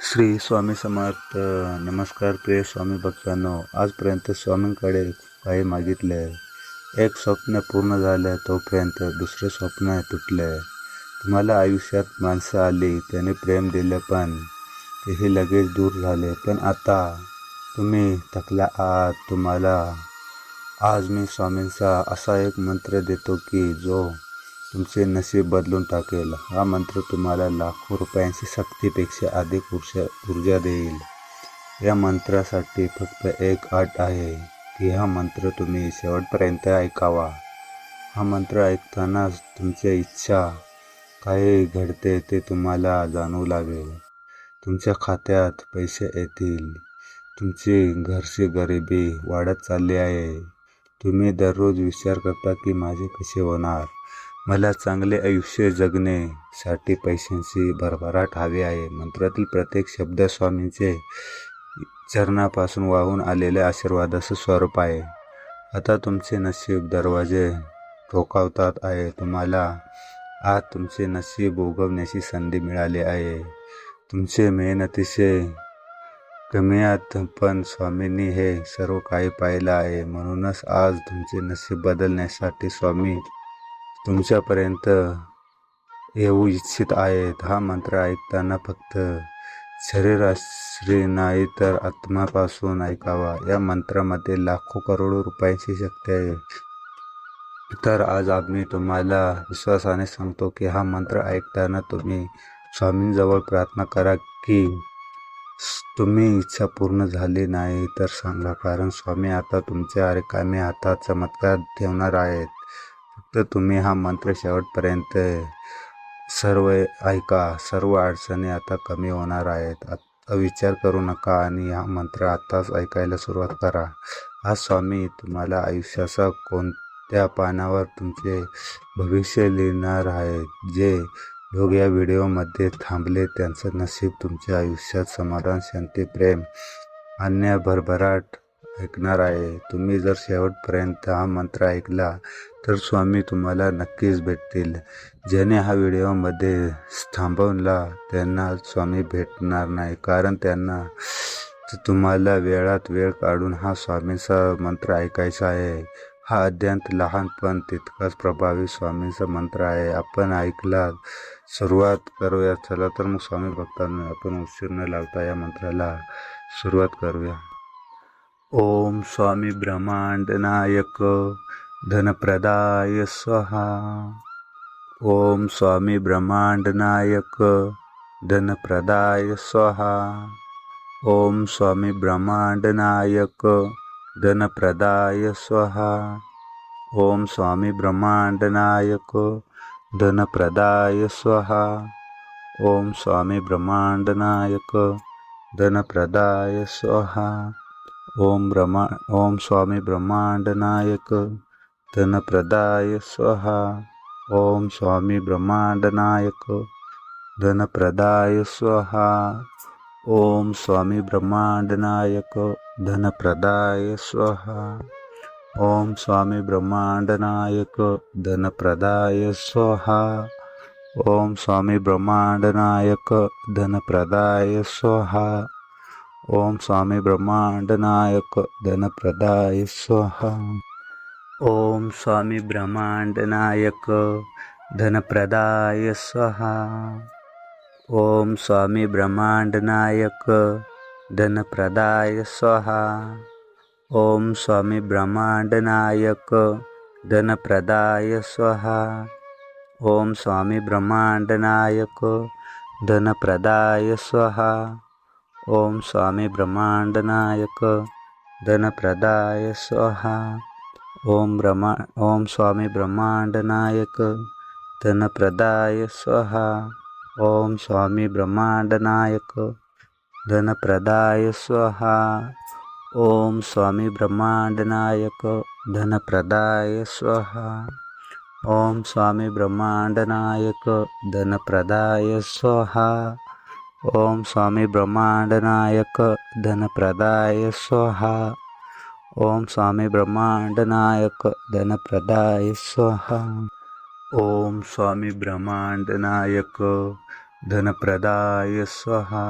श्री स्वामी समर्थ. नमस्कार प्रिय स्वामी भक्तांनो. आजपर्यंत स्वामींकडे काही मागितले. एक स्वप्न पूर्ण झालं तोपर्यंत दुसरं स्वप्न तुटलं. तुम्हाला आयुष्यात माणसं आली त्याने प्रेम दिलं पण तेही लगेच दूर झाले. पण आता तुम्ही थकला आहात तुम्हाला आज मी स्वामींचा असा एक मंत्र देतो की जो तुमचे नशीब बदलून टाकेल. हा मंत्र तुम्हाला लाखो रुपयांची शक्तीपेक्षा अधिक ऊर्जा ऊर्जा देईल. या मंत्रासाठी फक्त एक अट आहे की हा मंत्र तुम्ही शेवटपर्यंत ऐकावा. हा मंत्र ऐकतानाच तुमच्या इच्छा काय घडते ते तुम्हाला जाणवू लागेल. तुमच्या खात्यात पैसे येतील. तुमची घरची गरिबी वाढत चालली आहे. तुम्ही दररोज विचार करता की माझे कसे होणार? मला चांगले आयुष्य जगण्यासाठी पैशांची भरभराट हवी आहे. मंत्रातील प्रत्येक शब्द स्वामींचे चरणापासून वाहून आलेल्या आशीर्वादाचं स्वरूप आहे. आता तुमचे नशीब दरवाजे ठोकावतात आहे. तुम्हाला आज तुमचे नशीब उगवण्याची संधी मिळाली आहे. तुमचे मेहनतीचे कमीयात पण स्वामींनी हे सर्व काही पाहिलं आहे. म्हणूनच आज तुमचे नशीब बदलण्यासाठी स्वामी तुमच्यापर्यंत येऊ इच्छित आहेत. हा मंत्र ऐकताना फक्त शरीराश्री नाही तर आत्मापासून ऐकावा. या मंत्रामध्ये लाखो करोडो रुपयांची शक्ती आहे. तर आज आम्ही तुम्हाला विश्वासाने सांगतो की हा मंत्र ऐकताना तुम्ही स्वामींजवळ प्रार्थना करा की तुम्ही इच्छा पूर्ण झाली नाही तर सांगा. कारण स्वामी आता तुमच्या रिकामे हातात चमत्कार ठेवणार आहेत. फक्त तुम्ही हा मंत्र शेवटपर्यंत सर्व ऐका सर्व अडचणी आता कमी होणार आहेत. आता विचार करू नका आणि हा मंत्र आत्ताच ऐकायला सुरुवात करा. हा स्वामी तुम्हाला आयुष्याचा कोणत्या पानावर तुमचे भविष्य लिहिणार आहेत जे लोक या व्हिडिओमध्ये थांबले त्यांचं नशीब तुमच्या आयुष्यात समाधान शांती प्रेम अन्य भरभराट ऐकणार आहे. तुम्ही जर शेवटपर्यंत हा मंत्र ऐकला तर स्वामी तुम्हाला नक्कीच भेटतील. ज्याने हा व्हिडिओमध्ये थांबवला त्यांना स्वामी भेटणार नाही. कारण त्यांना तुम्हाला वेळात वेळ काढून हा स्वामींचा मंत्र ऐकायचा आहे. हा अत्यंत लहान पण तितकाच प्रभावी स्वामींचा मंत्र आहे. आपण ऐकला सुरुवात करूया. चला तर मग स्वामी भक्तांना आपण उशीर न लावता या मंत्राला सुरुवात करूया. ॐ स्वामी ब्रह्माण्डनायक धनप्रदाय स्वाहा। ॐ स्वामी ब्रह्माण्डनायक धनप्रदाय स्वाहा। ॐ स्वामी ब्रह्माण्डनायक धनप्रदाय स्वाहा। ॐ स्वामी ब्रह्माण्डनायक धनप्रदाय स्वाहा। ॐ स्वामी ब्रह्माण्डनायक धनप्रदाय स्वाहा। ओम ब्रह्मा ओम स्वामी ब्रह्मांड नायक धनप्रदाय स्वाहा। ओम स्वामी ब्रह्मांड नायक धनप्रदाय स्वाहा। ओम स्वामी ब्रह्मांड नायक धनप्रदाय स्वाहा। ओम स्वामी ब्रह्मांड नायक धनप्रदाय स्वाहा। ओम स्वामी ब्रह्मांड नायक धनप्रदाय स्वाहा। ॐ स्वामी ब्रह्माण्डनायक धनप्रदाय स्वाहा। ॐ स्वामी ब्रह्माण्डनायक धनप्रदाय स्वाहा। ॐ स्वामी ब्रह्माण्डनायक धनप्रदाय स्वाहा। ॐ स्वामी ब्रह्माण्डनायक धनप्रदाय स्वाहा। ॐ स्वामी ब्रह्माण्डनायक धनप्रदाय स्वाहा। ओम स्वामी ब्रह्मांड नायक धनप्रदाय स्वाहा। ओम ब्रह्मा ओम स्वामी ब्रह्मांड नायक धनप्रदाय स्वाहा। ओम स्वामी ब्रह्मांड नायक धनप्रदाय स्वाहा। ओम स्वामी ब्रह्मांड नायक धनप्रदाय स्वाहा। ओम स्वामी ब्रह्मांड नायक धनप्रदाय स्वाहा। ॐ स्वामी ब्रह्माण्डनायक धनप्रदाय स्वाहा। ॐ स्वामी ब्रह्माण्डनायक धनप्रदाय स्वाहा। ॐ स्वामी ब्रह्माण्डनायक धनप्रदाय स्वाहा।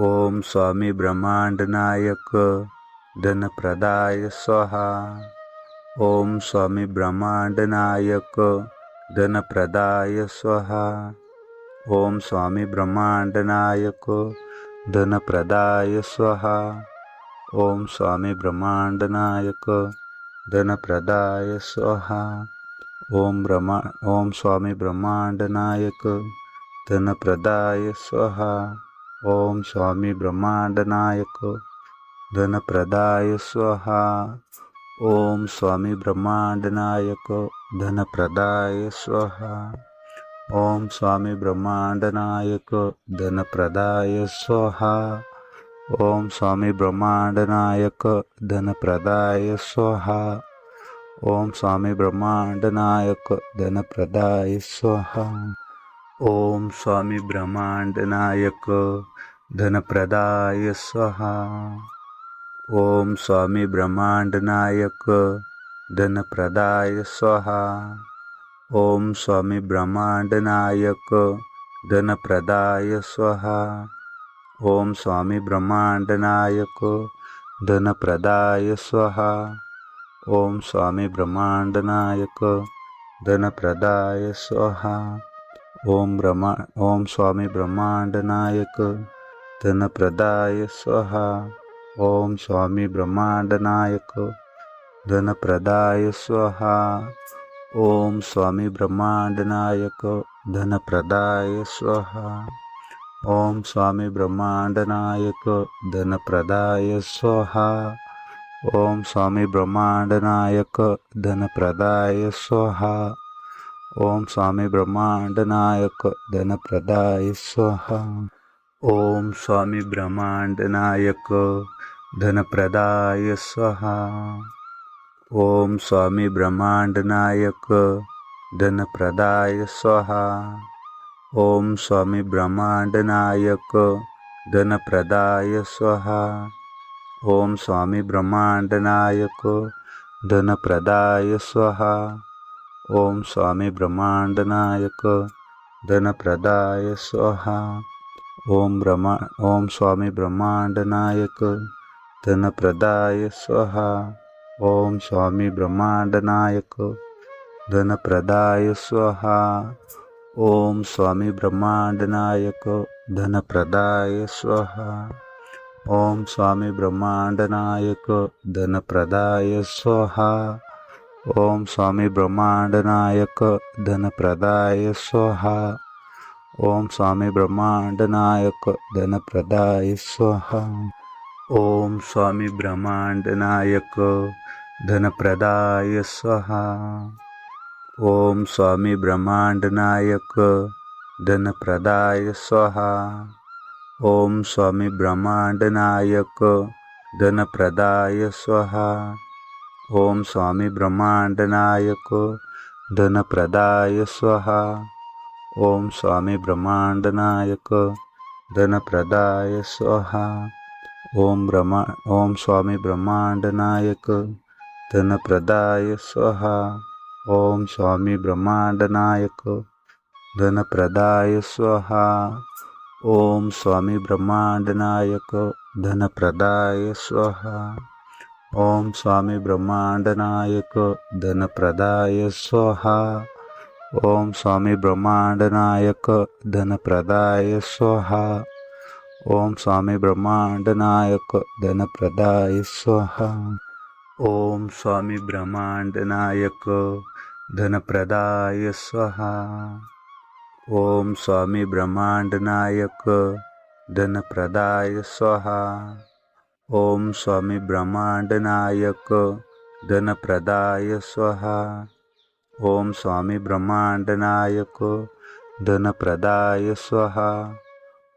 ॐ स्वामी ब्रह्माण्डनायक धनप्रदाय स्वाहा। ॐ स्वामी ब्रह्माण्डनायक धनप्रदाय स्वाहा। ओम स्वामी ब्रह्मांडनायक धनप्रदाय स्वाहा ओम स्वामी ब्रह्मांडनायक धनप्रदाय स्वाहा ओम ब्रह्मा ओम स्वामी ब्रह्मांडनायक धनप्रदाय स्वाहा ओम स्वामी ब्रह्मांडनायक धनप्रदाय स्वाहा ओम स्वामी ब्रह्मांडनायक धनप्रदाय स्वाहा ओम स्वामी ब्रह्मांडनायक धनप्रदाय स्वाहा। ओम स्वामी ब्रह्मांडनायक धनप्रदाय स्वाहा। ओम स्वामी ब्रह्मांडनायक धनप्रदाय स्वाहा। ओम स्वामी ब्रह्मांडनायक धनप्रदाय स्वाहा। ओम स्वामी ब्रह्मांडनायक धनप्रदाय स्वाहा ओम स्वामी ब्रह्मांडनायक धनप्रदाय स्वाहा। ओम स्वामी ब्रह्मांडनायक धनप्रदाय स्वाहा। ओम स्वामी ब्रह्मांडनायक धनप्रदाय स्वाहा। ओम ब्रह्मा ओम स्वामी ब्रह्मांडनायक धनप्रदाय स्वाहा। ओम स्वामी ब्रह्मांडनायक धनप्रदाय स्वाहा। ओम स्वामी ब्रह्मांडनायक धनप्रदाय स्वाहा। ओम स्वामी ब्रह्मांडनायक धनप्रदाय स्वाहा। ओम स्वामी ब्रह्मांडनायक धनप्रदाय स्वाहा। ओम स्वामी ब्रह्मांडनायक धनप्रदाय स्वाहा। ओम स्वामी ब्रह्मांडनायक धनप्रदाय स्वाहा ॐ स्वामी ब्रह्माण्डनायक धनप्रदाय स्वाहा। ॐ स्वामी ब्रह्माण्डनायक धनप्रदाय स्वाहा। ॐ स्वामी ब्रह्माण्डनायक धनप्रदाय स्वाहा। ॐ स्वामी ब्रह्माण्डनायक धनप्रदाय स्वाहा। ॐ ब्रह्मा ॐ स्वामी ब्रह्माण्डनायक धनप्रदाय स्वाहा। ओम स्वामी ब्रह्मांडनायक धनप्रदाय स्वाहा। ओम स्वामी ब्रह्मांडनायक धनप्रदाय स्वाहा। ओम स्वामी ब्रह्मांडनायक धनप्रदाय स्वाहा। ओम स्वामी ब्रह्मांडनायक धनप्रदाय स्वाहा। ओम स्वामी ब्रह्मांडनायक धनप्रदाय स्वाहा। ॐ स्वामी ब्रह्माण्डनायक धनप्रदाय स्वाहा। ॐ स्वामी ब्रह्माण्डनायक धनप्रदाय स्वाहा। ॐ स्वामी ब्रह्माण्डनायक धनप्रदाय स्वाहा। ॐ स्वामी ब्रह्माण्डनायक धनप्रदाय स्वाहा। ॐ स्वामी ब्रह्माण्डनायक धनप्रदाय स्वाहा। ओम ब्रह्मा ओम स्वामी ब्रह्मांडनायक धनप्रदाय स्वाहा। ओम स्वामी ब्रह्मांडनायक धनप्रदाय स्वाहा। ओम स्वामी ब्रह्मांडनायक धनप्रदाय स्वाहा। ओम स्वामी ब्रह्मांडनायक धनप्रदाय स्वाहा। ओम स्वामी ब्रह्मांडनायक धनप्रदाय स्वाहा। ओम स्वामी ब्रह्मांडनायक धनप्रदाय स्वाहा। ओम स्वामी ब्रह्मांडनायक धनप्रदाय स्वाहा। ओम स्वामी ब्रह्मांडनायक धनप्रदाय स्वाहा। ओम स्वामी ब्रह्मांडनायक धनप्रदाय स्वाहा। ओम स्वामी ब्रह्मांडनायक धनप्रदाय स्वाहा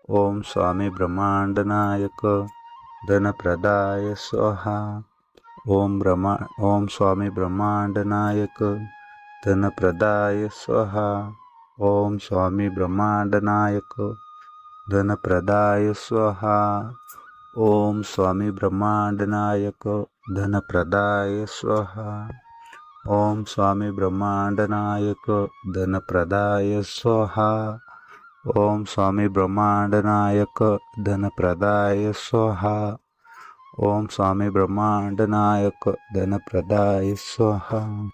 ओम स्वामी ब्रह्मांडनायक धनप्रदाय स्वाहा। ओम ब्रह्मा ओम स्वामी ब्रह्मांडनायक धनप्रदाय स्वाहा। ओम स्वामी ब्रह्मांडनायक धनप्रदाय स्वाहा। ओम स्वामी ब्रह्मांडनायक धनप्रदाय स्वाहा। ओम स्वामी ब्रह्मांडनायक धनप्रदाय स्वाहा। ओम स्वामी ब्रह्मांडनायक धनप्रदाय स्वाहा। ओम स्वामी ब्रह्मांडनायक धनप्रदाय स्वाहा